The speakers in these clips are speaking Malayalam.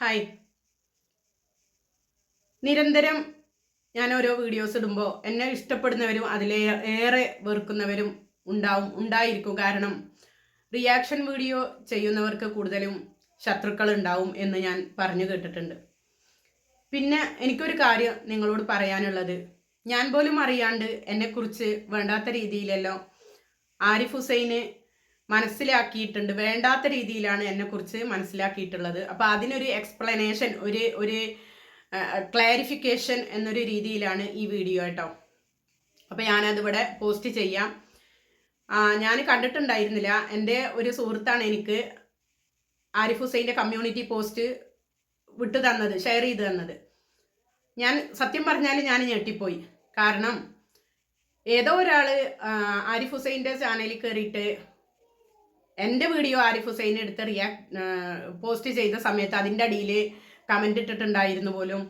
ഹായ് നിരന്തരം ഞാൻ ഓരോ വീഡിയോസ് ഇടുമ്പോൾ എന്നെ ഇഷ്ടപ്പെടുന്നവരും അതിലെ ഏറെ വെറുക്കുന്നവരും ഉണ്ടാവും ഉണ്ടായിരിക്കും. കാരണം റിയാക്ഷൻ വീഡിയോ ചെയ്യുന്നവർക്ക് കൂടുതലും ശത്രുക്കൾ ഉണ്ടാവും എന്ന് ഞാൻ പറഞ്ഞു കേട്ടിട്ടുണ്ട്. പിന്നെ എനിക്കൊരു കാര്യം നിങ്ങളോട് പറയാനുള്ളത്. ഞാൻ പോലും അറിയാണ്ട് എന്നെക്കുറിച്ച് വേണ്ടാത്ത രീതിയിലല്ലോ ആരിഫ് ഹുസൈന് മനസ്സിലാക്കിയിട്ടുണ്ട്. വേണ്ടാത്ത രീതിയിലാണ് എന്നെക്കുറിച്ച് മനസ്സിലാക്കിയിട്ടുള്ളത്. അപ്പോൾ അതിനൊരു എക്സ്പ്ലനേഷൻ ഒരു ഒരു ക്ലാരിഫിക്കേഷൻ എന്നൊരു രീതിയിലാണ് ഈ വീഡിയോ കേട്ടോ. അപ്പോൾ ഞാനതിവിടെ പോസ്റ്റ് ചെയ്യാം. ഞാൻ കണ്ടിട്ടുണ്ടായിരുന്നില്ല. എന്റെ ഒരു സുഹൃത്താണ് എനിക്ക് ആരിഫ് ഹുസൈന്റെ കമ്മ്യൂണിറ്റി പോസ്റ്റ് വിട്ടു തന്നത് ഷെയർ ചെയ്ത് തന്നത്. ഞാൻ സത്യം പറഞ്ഞാൽ ഞാൻ ഞെട്ടിപ്പോയി. കാരണം ഏതോ ഒരാൾ ആരിഫ് ഹുസൈന്റെ ചാനലിൽ കയറിയിട്ട് എന്റെ വീഡിയോ ആരിഫ് ഹുസൈൻ എടുത്ത് റിയാക്ട് പോസ്റ്റ് ചെയ്ത സമയത്ത് അതിന്റെ അടിയിൽ കമന്റ് ഇട്ടിട്ടുണ്ടായിരുന്നു പോലും.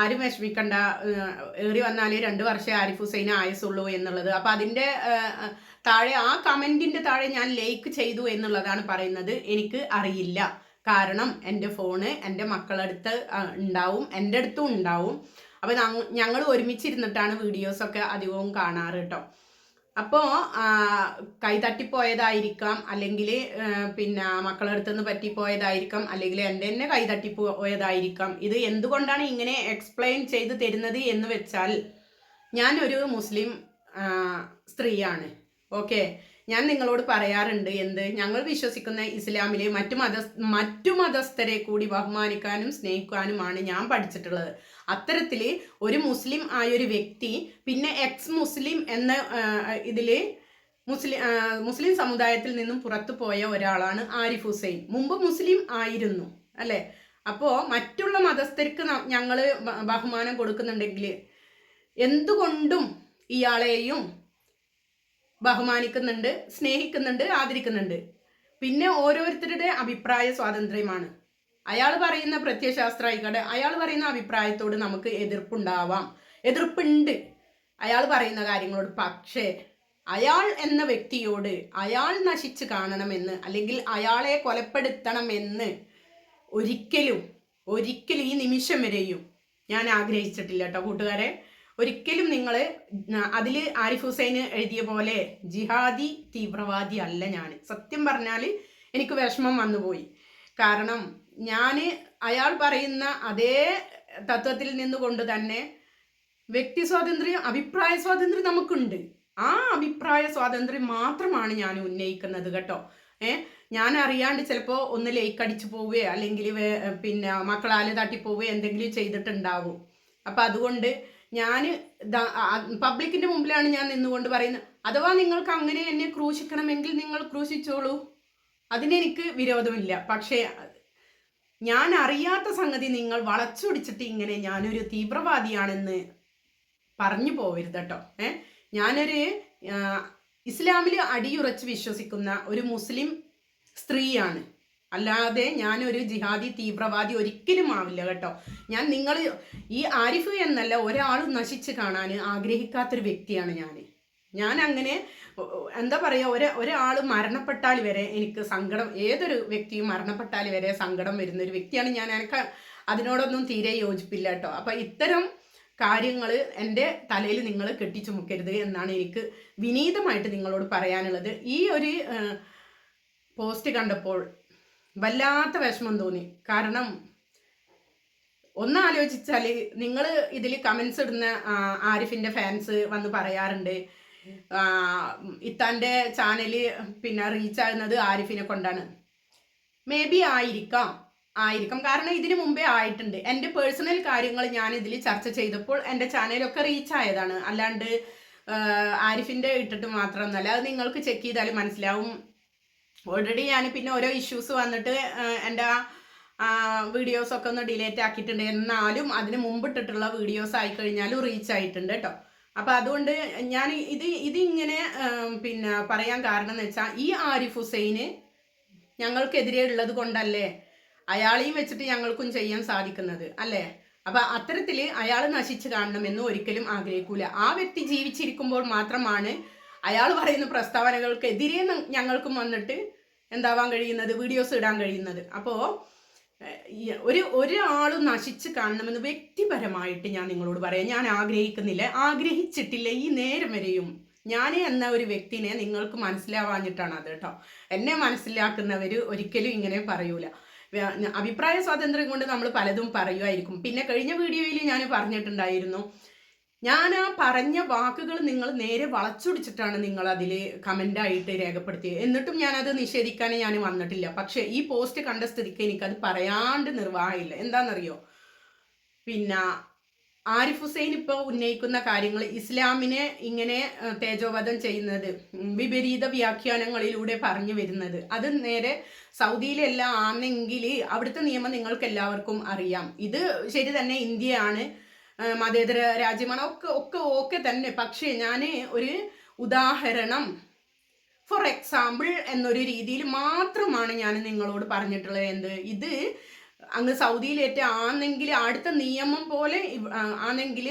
ആരും വിഷമിക്കണ്ട ഏറി വന്നാലേ രണ്ട് വർഷം ആരിഫ് ഹുസൈൻ ആയുസുള്ളൂ എന്നുള്ളത്. അപ്പോൾ അതിന്റെ താഴെ ആ കമന്റിന്റെ താഴെ ഞാൻ ലൈക്ക് ചെയ്തു എന്നുള്ളതാണ് പറയുന്നത്. എനിക്ക് അറിയില്ല. കാരണം എന്റെ ഫോണ് എന്റെ മക്കളടുത്ത് ഉണ്ടാവും എന്റെ അടുത്തും ഉണ്ടാവും. അപ്പോൾ ഞങ്ങൾ ഒരുമിച്ചിരുന്നിട്ടാണ് വീഡിയോസൊക്കെ അധികവും കാണാറ് കേട്ടോ അപ്പോൾ കൈ തട്ടിപ്പോയതായിരിക്കാം അല്ലെങ്കിൽ പിന്നെ മക്കളെ അടുത്തുനിന്ന് പറ്റിപ്പോയതായിരിക്കാം അല്ലെങ്കിൽ എന്റെ തന്നെ കൈ തട്ടിപ്പോയതായിരിക്കാം ഇത് എന്തുകൊണ്ടാണ് ഇങ്ങനെ എക്സ്പ്ലെയിൻ ചെയ്ത് തരുന്നത് എന്ന് വെച്ചാൽ ഞാൻ ഒരു മുസ്ലിം സ്ത്രീയാണ്. ഓക്കെ? ഞാൻ നിങ്ങളോട് പറയാറുണ്ട് എന്ത്? ഞങ്ങൾ വിശ്വസിക്കുന്ന ഇസ്ലാമിലെ മറ്റു മത മറ്റു മതസ്ഥരെ കൂടി ബഹുമാനിക്കാനും സ്നേഹിക്കാനുമാണ് ഞാൻ പഠിച്ചിട്ടുള്ളത്. അത്തരത്തിൽ ഒരു മുസ്ലിം ആയൊരു വ്യക്തി പിന്നെ എക്സ് മുസ്ലിം എന്ന ഇതിൽ മുസ്ലിം മുസ്ലിം സമുദായത്തിൽ നിന്നും പുറത്തു പോയ ഒരാളാണ് ആരിഫ് ഹുസൈൻ. മുമ്പ് മുസ്ലിം ആയിരുന്നു അല്ലേ? അപ്പോൾ മറ്റുള്ള മതസ്ഥർക്ക് ഞങ്ങൾ ബഹുമാനം കൊടുക്കുന്നുണ്ടെങ്കിൽ എന്തുകൊണ്ടും ഇയാളെയും ബഹുമാനിക്കുന്നുണ്ട് സ്നേഹിക്കുന്നുണ്ട് ആദരിക്കുന്നുണ്ട്. പിന്നെ ഓരോരുത്തരുടെ അഭിപ്രായ സ്വാതന്ത്ര്യമാണ്. അയാൾ പറയുന്ന പ്രത്യശാസ്ത്ര ആയിക്കോട്ടെ അയാൾ പറയുന്ന അഭിപ്രായത്തോട് നമുക്ക് എതിർപ്പുണ്ടാവാം. എതിർപ്പുണ്ട്. അയാൾ പറയുന്ന കാര്യങ്ങളോട്. പക്ഷേ അയാൾ എന്ന വ്യക്തിയോട് അയാൾ നശിച്ച് കാണണമെന്ന് അല്ലെങ്കിൽ അയാളെ കൊലപ്പെടുത്തണമെന്ന് ഒരിക്കലും ഒരിക്കലും ഈ നിമിഷം വരെയും ഞാൻ ആഗ്രഹിച്ചിട്ടില്ല കേട്ടോ കൂട്ടുകാരെ. ഒരിക്കലും നിങ്ങൾ അതിൽ ആരിഫ് ഹുസൈൻ എഴുതിയ പോലെ ജിഹാദി തീവ്രവാദി അല്ല ഞാൻ സത്യം പറഞ്ഞാൽ എനിക്ക് വിഷമം വന്നുപോയി. കാരണം ഞാൻ അയാൾ പറയുന്ന അതേ തത്വത്തിൽ നിന്നുകൊണ്ട് തന്നെ വ്യക്തി സ്വാതന്ത്ര്യം അഭിപ്രായ സ്വാതന്ത്ര്യം നമുക്കുണ്ട്. ആ അഭിപ്രായ സ്വാതന്ത്ര്യം മാത്രമാണ് ഞാൻ ഉന്നയിക്കുന്നത് കേട്ടോ. ഏ? ഞാൻ അറിയാണ്ട് ചിലപ്പോൾ ഒന്ന് ലേക്ക് അടിച്ചു പോവുകയോ അല്ലെങ്കിൽ പിന്നെ മക്കളാൽ തട്ടിപ്പോവുകയോ എന്തെങ്കിലും ചെയ്തിട്ടുണ്ടാവും. അപ്പം അതുകൊണ്ട് ഞാൻ പബ്ലിക്കിന്റെ മുമ്പിലാണ് ഞാൻ നിന്നുകൊണ്ട് പറയുന്നത്. അഥവാ നിങ്ങൾക്ക് അങ്ങനെ എന്നെ ക്രൂശിക്കണമെങ്കിൽ നിങ്ങൾ ക്രൂശിച്ചോളൂ. അതിനെനിക്ക് വിരോധമില്ല. പക്ഷേ ഞാൻ അറിയാത്ത സംഗതി നിങ്ങൾ വളച്ചൊടിച്ചിട്ട് ഇങ്ങനെ ഞാനൊരു തീവ്രവാദിയാണെന്ന് പറഞ്ഞു പോവരുത് കേട്ടോ ഏ? ഞാനൊരു ഇസ്ലാമിൽ അടിയുറച്ച് വിശ്വസിക്കുന്ന ഒരു മുസ്ലിം സ്ത്രീയാണ്. അല്ലാതെ ഞാനൊരു ജിഹാദി തീവ്രവാദി ഒരിക്കലും ആവില്ല കേട്ടോ. ഞാൻ നിങ്ങൾ ഈ ആരിഫ് എന്നല്ല ഒരാൾ നശിച്ച് കാണാൻ ആഗ്രഹിക്കാത്തൊരു വ്യക്തിയാണ് ഞാൻ ഞാൻ അങ്ങനെ എന്താ പറയുക ഒരു ഒരാൾ മരണപ്പെട്ടാൽ വരെ എനിക്ക് സങ്കടം ഏതൊരു വ്യക്തിയും മരണപ്പെട്ടാൽ വരെ സങ്കടം വരുന്ന ഒരു വ്യക്തിയാണ് ഞാൻ. എനിക്ക് അതിനോടൊന്നും തീരെ യോജിപ്പില്ല കേട്ടോ. അപ്പം ഇത്തരം കാര്യങ്ങൾ എന്റെ തലയിൽ നിങ്ങൾ കെട്ടിച്ചുമുക്കരുത് എന്നാണ് എനിക്ക് വിനീതമായിട്ട് നിങ്ങളോട് പറയാനുള്ളത്. ഈ ഒരു പോസ്റ്റ് കണ്ടപ്പോൾ വല്ലാത്ത വിഷമം തോന്നി. കാരണം ഒന്ന് ആലോചിച്ചാൽ നിങ്ങൾ ഇതിൽ കമൻസ് ഇടുന്ന ആരിഫിന്റെ ഫാൻസ് വന്ന് പറയാറുണ്ട്. ഇത്താന്റെ ചാനൽ പിന്നെ റീച്ച് ആകുന്നത് ആരിഫിനെ കൊണ്ടാണ്. മേ ബി ആയിരിക്കാം. ആയിരിക്കാം. കാരണം ഇതിന് മുമ്പേ ആയിട്ടുണ്ട്. എന്റെ പേഴ്സണൽ കാര്യങ്ങൾ ഞാൻ ഇതിൽ ചർച്ച ചെയ്തപ്പോൾ എന്റെ ചാനലൊക്കെ റീച്ച് ആയതാണ്. അല്ലാണ്ട് ആരിഫിന്റെ ഇട്ടിട്ട് മാത്രമൊന്നുമല്ല. അത് നിങ്ങൾക്ക് ചെക്ക് ചെയ്താൽ മനസ്സിലാവും. ഓൾറെഡി ഞാൻ പിന്നെ ഓരോ ഇഷ്യൂസ് വന്നിട്ട് എന്റെ വീഡിയോസൊക്കെ ഒന്ന് ഡിലേറ്റ് ആക്കിയിട്ടുണ്ട്. എന്നാലും അതിന് മുമ്പിട്ടിട്ടുള്ള വീഡിയോസ് ആയിക്കഴിഞ്ഞാലും റീച്ച് ആയിട്ടുണ്ട് കേട്ടോ അപ്പം അതുകൊണ്ട് ഞാൻ ഇത് ഇതിങ്ങനെ പിന്നെ പറയാൻ കാരണം എന്ന് വെച്ചാൽ ഈ ആരിഫ് ഹുസൈന് ഞങ്ങൾക്കെതിരെ ഉള്ളത് കൊണ്ടല്ലേ അയാളെയും വെച്ചിട്ട് ഞങ്ങൾക്കും ചെയ്യാൻ സാധിക്കുന്നത് അല്ലേ? അപ്പൊ അത്തരത്തിൽ അയാൾ നശിച്ചു കാണണമെന്ന് ഒരിക്കലും ആഗ്രഹിക്കൂല. ആ വ്യക്തി ജീവിച്ചിരിക്കുമ്പോൾ മാത്രമാണ് അയാൾ പറയുന്ന പ്രസ്താവനകൾക്കെതിരെ ഞങ്ങൾക്കും വന്നിട്ട് എന്താവാൻ കഴിയുന്നത്? വീഡിയോസ് ഇടാൻ കഴിയുന്നത്. അപ്പോൾ ഒരു ഒരാളും നശിച്ച് കാണണമെന്ന് വ്യക്തിപരമായിട്ട് ഞാൻ നിങ്ങളോട് പറയാം. ഞാൻ ആഗ്രഹിക്കുന്നില്ല. ആഗ്രഹിച്ചിട്ടില്ല ഈ നേരം വരെയും. ഞാൻ എന്ന ഒരു വ്യക്തിനെ നിങ്ങൾക്ക് മനസ്സിലാവാഞ്ഞിട്ടാണ് അത് കേട്ടോ. എന്നെ മനസ്സിലാക്കുന്നവർ ഒരിക്കലും ഇങ്ങനെ പറയൂല. അഭിപ്രായ സ്വാതന്ത്ര്യം കൊണ്ട് നമ്മൾ പലതും പറയുമായിരിക്കും പിന്നെ കഴിഞ്ഞ വീഡിയോയിൽ ഞാൻ പറഞ്ഞിട്ടുണ്ടായിരുന്നു ഞാൻ ആ പറഞ്ഞ വാക്കുകൾ നിങ്ങൾ നേരെ വളച്ചൊടിച്ചിട്ടാണ് നിങ്ങൾ അതിൽ കമന്റായിട്ട് രേഖപ്പെടുത്തിയത് എന്നിട്ടും ഞാനത് നിഷേധിക്കാൻ ഞാൻ വന്നിട്ടില്ല. പക്ഷേ ഈ പോസ്റ്റ് കണ്ട സ്ഥിതിക്ക് എനിക്കത് പറയാണ്ട് നിർവാഹമില്ല. എന്താണെന്നറിയോ? പിന്നെ ആരിഫ് ഹുസൈൻ ഇപ്പോൾ ഉന്നയിക്കുന്ന കാര്യങ്ങൾ ഇസ്ലാമിനെ ഇങ്ങനെ തേജോവധം ചെയ്യുന്നത് വിപരീത വ്യാഖ്യാനങ്ങളിലൂടെ പറഞ്ഞു വരുന്നത്. അത് നേരെ സൗദിയിലെല്ലാം ആണെങ്കിൽ അവിടുത്തെ നിയമം നിങ്ങൾക്ക് എല്ലാവർക്കും അറിയാം. ഇത് ശരി തന്നെ ഇന്ത്യയാണ്. മതേതര രാജ്യമാണ്. ഒക്കെ ഒക്കെ ഓക്കെ തന്നെ. പക്ഷേ ഞാൻ ഒരു ഉദാഹരണം. ഫോർ എക്സാമ്പിൾ എന്നൊരു രീതിയിൽ മാത്രമാണ് ഞാൻ നിങ്ങളോട് പറഞ്ഞിട്ടുള്ളത്. എന്ത്? ഇത് അങ്ങ് സൗദിയിലേറ്റ ആണെങ്കിൽ അടുത്ത നിയമം പോലെ ആണെങ്കിൽ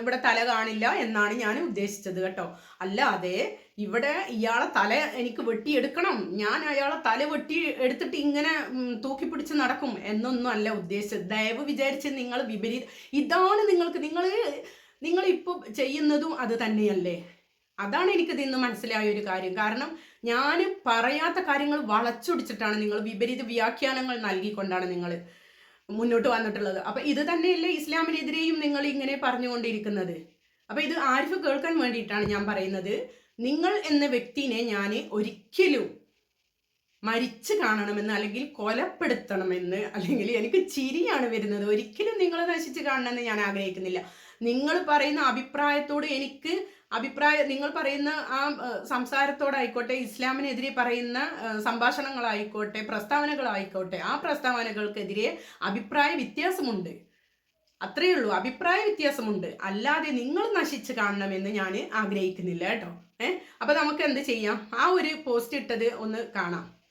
ഇവിടെ തല കാണില്ല എന്നാണ് ഞാൻ ഉദ്ദേശിച്ചത് കേട്ടോ. അല്ലാതെ ഇവിടെ ഇയാളെ തല എനിക്ക് വെട്ടിയെടുക്കണം. ഞാൻ അയാളെ തല വെട്ടി എടുത്തിട്ട് ഇങ്ങനെ തൂക്കി പിടിച്ച് നടക്കും എന്നൊന്നും അല്ല ഉദ്ദേശിച്ചത്. ദയവ് വിചാരിച്ച് നിങ്ങൾ വിപരീത ഇതാണ് നിങ്ങൾക്ക് നിങ്ങൾ നിങ്ങൾ ഇപ്പോൾ ചെയ്യുന്നതും അത് തന്നെയല്ലേ? അതാണ് എനിക്ക് ഇന്ന് മനസ്സിലായ ഒരു കാര്യം. കാരണം ഞാൻ പറയാത്ത കാര്യങ്ങൾ വളച്ചൊടിച്ചിട്ടാണ് നിങ്ങൾ വിപരീത വ്യാഖ്യാനങ്ങൾ നൽകിക്കൊണ്ടാണ് നിങ്ങൾ മുന്നോട്ട് വന്നിട്ടുള്ളത്. അപ്പൊ ഇത് തന്നെയല്ലേ ഇസ്ലാമിനെതിരെയും നിങ്ങൾ ഇങ്ങനെ പറഞ്ഞുകൊണ്ടിരിക്കുന്നത്. അപ്പൊ ഇത് ആരിഫ് കേൾക്കാൻ വേണ്ടിയിട്ടാണ് ഞാൻ പറയുന്നത്. നിങ്ങൾ എന്ന വ്യക്തിനെ ഞാൻ ഒരിക്കലും മരിച്ചു കാണണമെന്ന് അല്ലെങ്കിൽ കൊലപ്പെടുത്തണമെന്ന് അല്ലെങ്കിൽ എനിക്ക് ചിരിയാണ് വരുന്നത്. ഒരിക്കലും നിങ്ങൾ നശിച്ച് കാണണമെന്ന് ഞാൻ ആഗ്രഹിക്കുന്നില്ല. നിങ്ങൾ പറയുന്ന അഭിപ്രായത്തോട് എനിക്ക് അഭിപ്രായ നിങ്ങൾ പറയുന്ന ആ സംസാരത്തോടായിക്കോട്ടെ ഇസ്ലാമിനെതിരെ പറയുന്ന സംഭാഷണങ്ങളായിക്കോട്ടെ പ്രസ്താവനകളായിക്കോട്ടെ ആ പ്രസ്താവനകൾക്കെതിരെ അഭിപ്രായ വ്യത്യാസമുണ്ട്. അത്രയേ ഉള്ളൂ. അഭിപ്രായ വ്യത്യാസമുണ്ട്. അല്ലാതെ നിങ്ങൾ നശിച്ച് കാണണമെന്ന് ഞാൻ ആഗ്രഹിക്കുന്നില്ല കേട്ടോ. ഏഹ് അപ്പൊ നമുക്ക് എന്ത് ചെയ്യാം? ആ ഒരു പോസ്റ്റ് ഇട്ടത് ഒന്ന് കാണാം.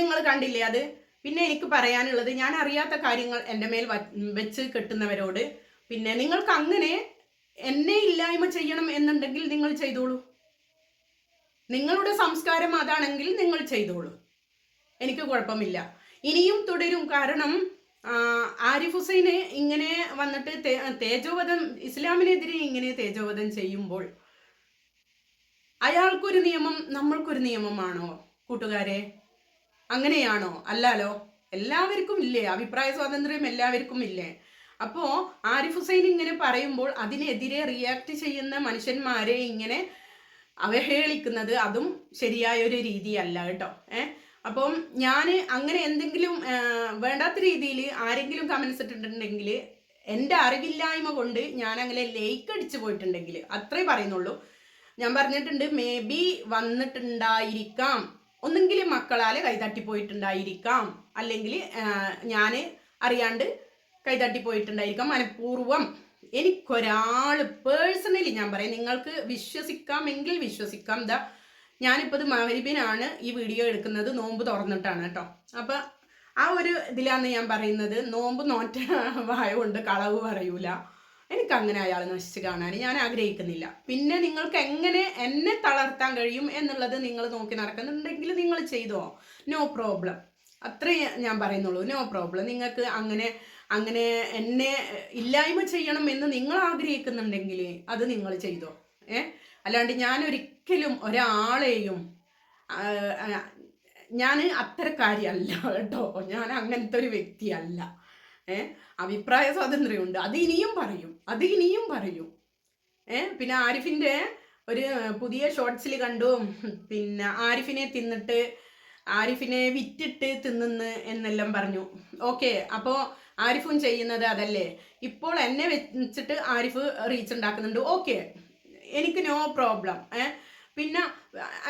നിങ്ങൾ കണ്ടില്ലേ അത്? പിന്നെ എനിക്ക് പറയാനുള്ളത് ഞാൻ അറിയാത്ത കാര്യങ്ങൾ എന്റെ മേൽ വെച്ച് കെട്ടുന്നവരോട്. പിന്നെ നിങ്ങൾക്ക് അങ്ങനെ എന്നെ ഇല്ലായ്മ ചെയ്യണം എന്നുണ്ടെങ്കിൽ നിങ്ങൾ ചെയ്തോളൂ. നിങ്ങളുടെ സംസ്കാരം അതാണെങ്കിൽ നിങ്ങൾ ചെയ്തോളൂ. എനിക്ക് കുഴപ്പമില്ല. ഇനിയും തുടരും. കാരണം ആരിഫ് ഹുസൈനെ ഇങ്ങനെ വന്നിട്ട് തേജോവധം ഇസ്ലാമിനെതിരെ ഇങ്ങനെ തേജോവധം ചെയ്യുമ്പോൾ അയാൾക്കൊരു നിയമം നമ്മൾക്കൊരു നിയമമാണോ കൂട്ടുകാരെ? അങ്ങനെയാണോ? അല്ലാലോ എല്ലാവർക്കും ഇല്ലേ? അഭിപ്രായ സ്വാതന്ത്ര്യം എല്ലാവർക്കും ഇല്ലേ? അപ്പോ ആരിഫ് ഹുസൈൻ ഇങ്ങനെ പറയുമ്പോൾ അതിനെതിരെ റിയാക്ട് ചെയ്യുന്ന മനുഷ്യന്മാരെ ഇങ്ങനെ അവഹേളിക്കുന്നത് അതും ശരിയായ ഒരു രീതിയല്ല കേട്ടോ. ഏഹ് അപ്പം ഞാൻ അങ്ങനെ എന്തെങ്കിലും വേണ്ടാത്ത രീതിയിൽ ആരെങ്കിലും കമൻസ് ഇട്ടിട്ടുണ്ടെങ്കിൽ എന്റെ അറിവില്ലായ്മ കൊണ്ട് ഞാൻ അങ്ങനെ ലേക്ക് അടിച്ചു പോയിട്ടുണ്ടെങ്കിൽ അത്രേ പറയുന്നുള്ളൂ. ഞാൻ പറഞ്ഞിട്ടുണ്ട് മേ ബി വന്നിട്ടുണ്ടായിരിക്കാം. ഒന്നെങ്കിൽ മക്കളാൽ കൈതട്ടിപ്പോയിട്ടുണ്ടായിരിക്കാം അല്ലെങ്കിൽ ഞാൻ അറിയാണ്ട് കൈതട്ടിപ്പോയിട്ടുണ്ടായിരിക്കാം മനഃപൂർവം എനിക്കൊരാൾ പേഴ്സണലി ഞാൻ പറയാം നിങ്ങൾക്ക് വിശ്വസിക്കാമെങ്കിൽ വിശ്വസിക്കാം. ദാ ഞാനിപ്പോൾ ഇത് മഹരിബിനാണ് ഈ വീഡിയോ എടുക്കുന്നത് നോമ്പ് തുറന്നിട്ടാണ് കേട്ടോ. അപ്പം ആ ഒരു ഇതിലാണ് ഞാൻ പറയുന്നത് നോമ്പ് നോറ്റ വായ കൊണ്ട് കളവ് പറയൂല. എനിക്ക് അങ്ങനെ അയാൾ നശിച്ച് കാണാൻ ഞാൻ ആഗ്രഹിക്കുന്നില്ല. പിന്നെ നിങ്ങൾക്ക് എങ്ങനെ എന്നെ തളർത്താൻ കഴിയും എന്നുള്ളത് നിങ്ങൾ നോക്കി നടക്കുന്നുണ്ടെങ്കിൽ നിങ്ങൾ ചെയ്തോ? നോ പ്രോബ്ലം അത്രേ ഞാൻ പറയുന്നുള്ളൂ. നോ പ്രോബ്ലം നിങ്ങൾക്ക് അങ്ങനെ അങ്ങനെ എന്നെ ഇല്ലായ്മ ചെയ്യണം എന്ന് നിങ്ങൾ ആഗ്രഹിക്കുന്നുണ്ടെങ്കിൽ അത് നിങ്ങൾ ചെയ്തോ? ഏ? അല്ലാണ്ട് ഞാൻ ഒരിക്കലും ഒരാളെയും ഞാൻ അത്തരക്കാരിയല്ല കേട്ടോ. ഞാൻ അങ്ങനത്തെ ഒരു വ്യക്തിയല്ല. ഏ? അഭിപ്രായ സ്വാതന്ത്ര്യമുണ്ട്. അത് ഇനിയും പറയും. അത് ഇനിയും പറയും. ഏ? പിന്നെ ആരിഫിന്റെ ഒരു പുതിയ ഷോർട്സിൽ കണ്ടു. പിന്നെ ആരിഫിനെ തിന്നിട്ട് ആരിഫിനെ വിറ്റിട്ട് തിന്നുന്ന് എന്നെല്ലാം പറഞ്ഞു. ഓക്കെ അപ്പോൾ ആരിഫും ചെയ്യുന്നത് അതല്ലേ? ഇപ്പോൾ എന്നെ വെച്ചിട്ട് ആരിഫ് റീച്ച് ഉണ്ടാക്കുന്നുണ്ട്. ഓക്കെ എനിക്ക് നോ പ്രോബ്ലം ഏ? പിന്നെ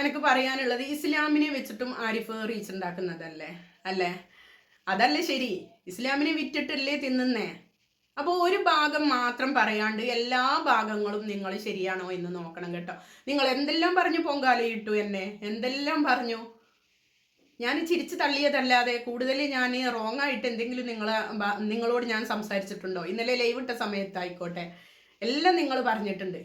എനിക്ക് പറയാനുള്ളത് ഇസ്ലാമിനെ വെച്ചിട്ടും ആരിഫ് റീച്ച് ഉണ്ടാക്കുന്നതല്ലേ? അല്ലേ? അതല്ല ശരി. ഇസ്ലാമിനെ വിറ്റിട്ടല്ലേ തിന്നുന്നേ? അപ്പോൾ ഒരു ഭാഗം മാത്രം പറയാണ്ട് എല്ലാ ഭാഗങ്ങളും നിങ്ങൾ ശരിയാണോ എന്ന് നോക്കണം കേട്ടോ. നിങ്ങൾ എന്തെല്ലാം പറഞ്ഞു പൊങ്കാലയിട്ടു എന്നെ? എന്തെല്ലാം പറഞ്ഞു? ഞാൻ ചിരിച്ച് തള്ളിയതല്ലാതെ കൂടുതൽ ഞാൻ റോങ് ആയിട്ട് എന്തെങ്കിലും നിങ്ങൾ നിങ്ങളോട് ഞാൻ സംസാരിച്ചിട്ടുണ്ടോ? ഇന്നലെ ലൈവ് ഇട്ട സമയത്തായിക്കോട്ടെ. എല്ലാം നിങ്ങൾ പറഞ്ഞിട്ടുണ്ട്.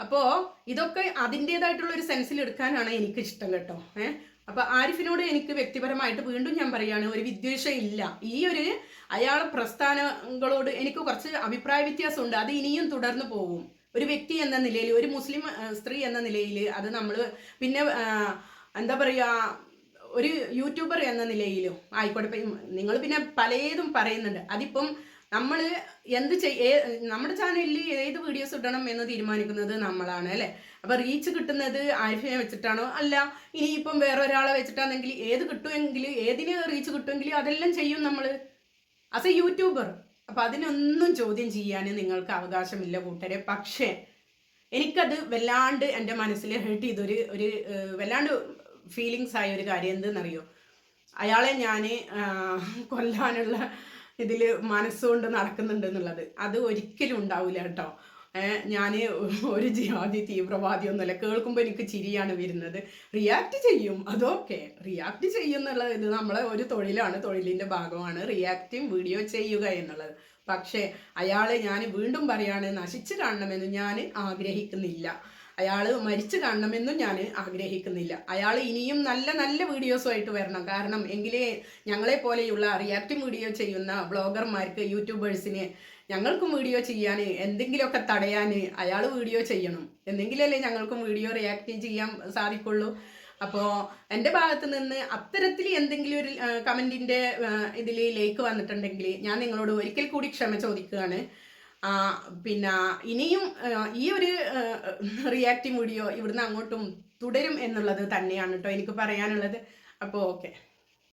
അപ്പോൾ ഇതൊക്കെ അതിന്റേതായിട്ടുള്ള ഒരു സെൻസിൽ എടുക്കാനാണ് എനിക്ക് ഇഷ്ടം കേട്ടോ. ഏഹ് അപ്പോൾ ആരിഫിനോട് എനിക്ക് വ്യക്തിപരമായിട്ട് വീണ്ടും ഞാൻ പറയുകയാണ് ഒരു വിദ്വേഷ ഇല്ല ഈ ഒരു അയാളെ പ്രസ്ഥാനങ്ങളോട് എനിക്ക് കുറച്ച് അഭിപ്രായ വ്യത്യാസമുണ്ട്. അത് ഇനിയും തുടർന്നു പോകും. ഒരു വ്യക്തി എന്ന നിലയിൽ ഒരു മുസ്ലിം സ്ത്രീ എന്ന നിലയിൽ അത് നമ്മൾ പിന്നെ എന്താ പറയുക ഒരു യൂട്യൂബർ എന്ന നിലയിലും ആയിക്കോട്ടെ നിങ്ങൾ പിന്നെ പലതും പറയുന്നുണ്ട്. അതിപ്പം നമ്മൾ എന്ത് ചെയ്യ നമ്മുടെ ചാനലിൽ ഏത് വീഡിയോസ് ഇടണം എന്ന് തീരുമാനിക്കുന്നത് നമ്മളാണ് അല്ലേ? അപ്പൊ റീച്ച് കിട്ടുന്നത് ആരിഫിനെ വെച്ചിട്ടാണോ? അല്ല ഇനിയിപ്പം വേറെ ഒരാളെ വെച്ചിട്ടാണെങ്കിൽ ഏത് കിട്ടുമെങ്കിൽ ഏതിന് റീച്ച് കിട്ടുമെങ്കിൽ അതെല്ലാം ചെയ്യും നമ്മൾ ആസ് എ യൂട്യൂബർ അപ്പൊ അതിനൊന്നും ചോദ്യം ചെയ്യാൻ നിങ്ങൾക്ക് അവകാശമില്ല കൂട്ടരെ. പക്ഷേ എനിക്കത് വല്ലാണ്ട് എന്റെ മനസ്സിൽ ഹേർട്ട് ചെയ്തൊരു ഒരു വല്ലാണ്ട് ഫീലിങ്സ് ആയ ഒരു കാര്യം എന്തെന്നറിയോ? അയാളെ ഞാൻ കൊല്ലാനുള്ള ഇതിൽ മനസ്സുകൊണ്ട് നടക്കുന്നുണ്ട് എന്നുള്ളത്. അത് ഒരിക്കലും ഉണ്ടാവില്ല കേട്ടോ. ഞാൻ ഒരു ജിഹാദി തീവ്രവാദിയൊന്നുമല്ല കേൾക്കുമ്പോൾ എനിക്ക് ചിരിയാണ് വരുന്നത്. റിയാക്ട് ചെയ്യും. അതൊക്കെ റിയാക്ട് ചെയ്യുന്നുള്ളത് ഇത് നമ്മളെ ഒരു തൊഴിലാണ് തൊഴിലിന്റെ ഭാഗമാണ്. റിയാക്റ്റും വീഡിയോ ചെയ്യുക എന്നുള്ളത്. പക്ഷേ അയാളെ ഞാൻ വീണ്ടും പറയാണ് നശിച്ചു കാണണമെന്ന് ഞാൻ ആഗ്രഹിക്കുന്നില്ല. അയാൾ മരിച്ചു കാണണമെന്നും ഞാൻ ആഗ്രഹിക്കുന്നില്ല. അയാൾ ഇനിയും നല്ല നല്ല വീഡിയോസുമായിട്ട് വരണം. കാരണം എങ്കിലേ ഞങ്ങളെ പോലെയുള്ള റിയാക്റ്റിംഗ് വീഡിയോ ചെയ്യുന്ന ബ്ലോഗർമാർക്ക് യൂട്യൂബേഴ്സിന് ഞങ്ങൾക്കും വീഡിയോ ചെയ്യാൻ എന്തെങ്കിലുമൊക്കെ തടയാൻ അയാൾ വീഡിയോ ചെയ്യണം. എന്തെങ്കിലല്ലേ ഞങ്ങൾക്കും വീഡിയോ റിയാക്ട് ചെയ്യാൻ സാധിക്കുള്ളൂ. അപ്പോൾ എന്റെ ഭാഗത്ത് നിന്ന് അത്തരത്തിൽ എന്തെങ്കിലും ഒരു കമന്റിന്റെ ഇതിൽ ലേക്ക് വന്നിട്ടുണ്ടെങ്കിൽ ഞാൻ നിങ്ങളോട് ഒരിക്കൽ കൂടി ക്ഷമ ചോദിക്കുകയാണ്. പിന്നെ ഇനിയും ഈ ഒരു റിയാക്റ്റിംഗ് വീഡിയോ ഇവിടുന്ന് അങ്ങോട്ടും തുടരും എന്നുള്ളത് തന്നെയാണ് കേട്ടോ എനിക്ക് പറയാനുള്ളത്. അപ്പോൾ ഓക്കെ